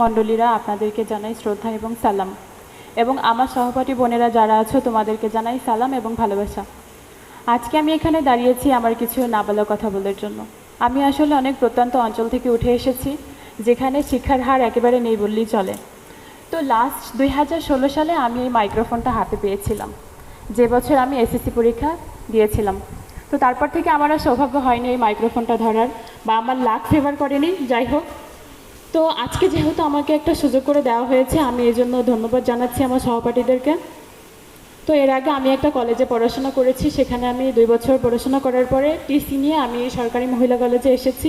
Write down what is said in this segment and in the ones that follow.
মণ্ডলীরা আপনাদেরকে জানাই শ্রদ্ধা এবং সালাম। এবং আমার সহপাঠী বোনেরা যারা আছো, তোমাদেরকে জানাই সালাম এবং ভালোবাসা। আজকে আমি এখানে দাঁড়িয়েছি আমার কিছু না নাবালক কথা বলার জন্য। আমি আসলে অনেক প্রত্যন্ত অঞ্চল থেকে উঠে এসেছি, যেখানে শিক্ষার হার একেবারে নেই বললেই চলে। তো লাস্ট দুই হাজার ষোলো সালে আমি এই মাইক্রোফোনটা হাতে পেয়েছিলাম। যে বছর আমি এসএসসি পরীক্ষা দিয়েছিলাম। তো তারপর থেকে আমার আর সৌভাগ্য হয়নি এই মাইক্রোফোনটা ধরার, বা আমার লাক ফেভার করেনি। যাই হোক তো আজকে যেহেতু আমাকে একটা সুযোগ করে দেওয়া হয়েছে, আমি এই জন্য ধন্যবাদ জানাচ্ছি আমার সহপাঠীদেরকে। তো এর আগে আমি একটা কলেজে পড়াশোনা করেছি, সেখানে আমি দুই বছর পড়াশোনা করার পরে টিসি নিয়ে আমি সরকারি মহিলা কলেজে এসেছি।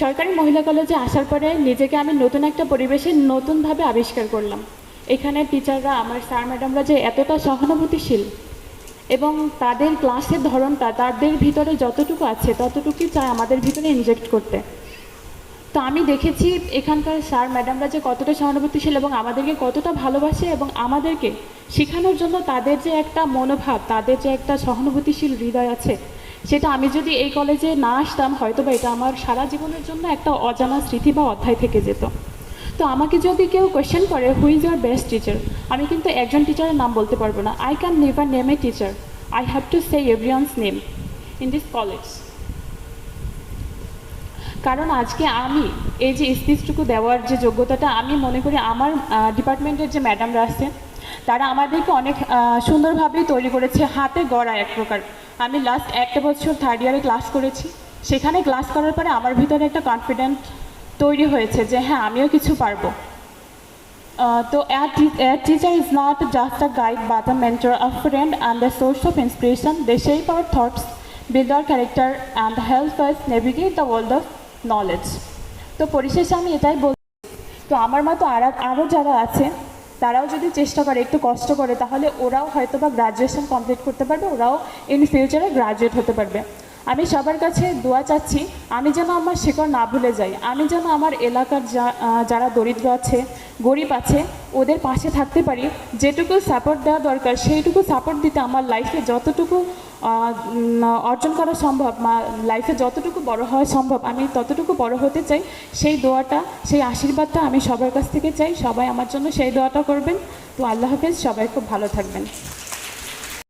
সরকারি মহিলা কলেজে আসার পরে নিজেকে আমি নতুন একটা পরিবেশে নতুনভাবে আবিষ্কার করলাম। এখানে টিচাররা, আমার স্যার, ম্যাডামরা যে এতটা সহানুভূতিশীল এবং তাদের ক্লাসের ধরনটা, তাদের ভিতরে যতটুকু আছে ততটুকুই চায় আমাদের ভিতরে ইনজেক্ট করতে। তো আমি দেখেছি এখানকার স্যার, ম্যাডামরা যে কতটা সহানুভূতিশীল এবং আমাদেরকে কতটা ভালোবাসে এবং আমাদেরকে শেখানোর জন্য তাদের যে একটা মনোভাব, তাদের যে একটা সহানুভূতিশীল হৃদয় আছে, সেটা আমি যদি এই কলেজে না আসতাম হয়তো বা এটা আমার সারা জীবনের জন্য একটা অজানা স্মৃতি বা অধ্যায় থেকে যেত। তো আমাকে যদি কেউ কোয়েশ্চেন করে who is your best teacher আমি কিন্তু একজন টিচারের নাম বলতে পারব না। I can never name a teacher I have to say everyone's name in this college কারণ আজকে আমি এই যে স্পিচটুকু দেওয়ার যে যোগ্যতাটা আমি মনে করি আমার ডিপার্টমেন্টের যে ম্যাডামরা আছে তারা আমাদেরকে অনেক সুন্দরভাবেই তৈরি করেছে হাতে গড়া এক প্রকার। আমি লাস্ট একটা বছর থার্ড ইয়ারে ক্লাস করেছি। সেখানে ক্লাস করার পরে আমার ভিতরে একটা কনফিডেন্ট তৈরি হয়েছে যে হ্যাঁ আমিও কিছু পারব। তো teacher is not just a guide but a mentor, a friend and a source of inspiration. They shape our thoughts, build our character and help us navigate the world of knowledge. তো পরিশেষে আমি এটাই বল তো আমার মতো আর আরও যারা আছে, তারাও যদি চেষ্টা করে, একটু কষ্ট করে, তাহলে ওরাও হয়তো বা গ্রাজুয়েশন কমপ্লিট করতে পারবে, ওরাও ইন ফিউচারে গ্রাজুয়েট হতে পারবে আমি সবার কাছে দোয়া চাচ্ছি, আমি যেন আমার শিকড় না ভুলে যাই, আমি যেন আমার এলাকার যারা দরিদ্র আছে, গরিব আছে, ওদের পাশে থাকতে পারি, যেটুকু সাপোর্ট দেওয়া দরকার, সেইটুকু সাপোর্ট দিতে আমার লাইফে যতটুকু অর্জন করা সম্ভব, মা লাইফে যতটুকু বড় হওয়া সম্ভব, আমি ততটুকু বড় হতে চাই, সেই দোয়াটা, সেই আশীর্বাদটা আমি সবার কাছ থেকে চাই, সবাই আমার জন্য সেই দোয়াটা করবেন। তো আল্লাহ হাফেজ, সবাই খুব ভালো থাকবেন।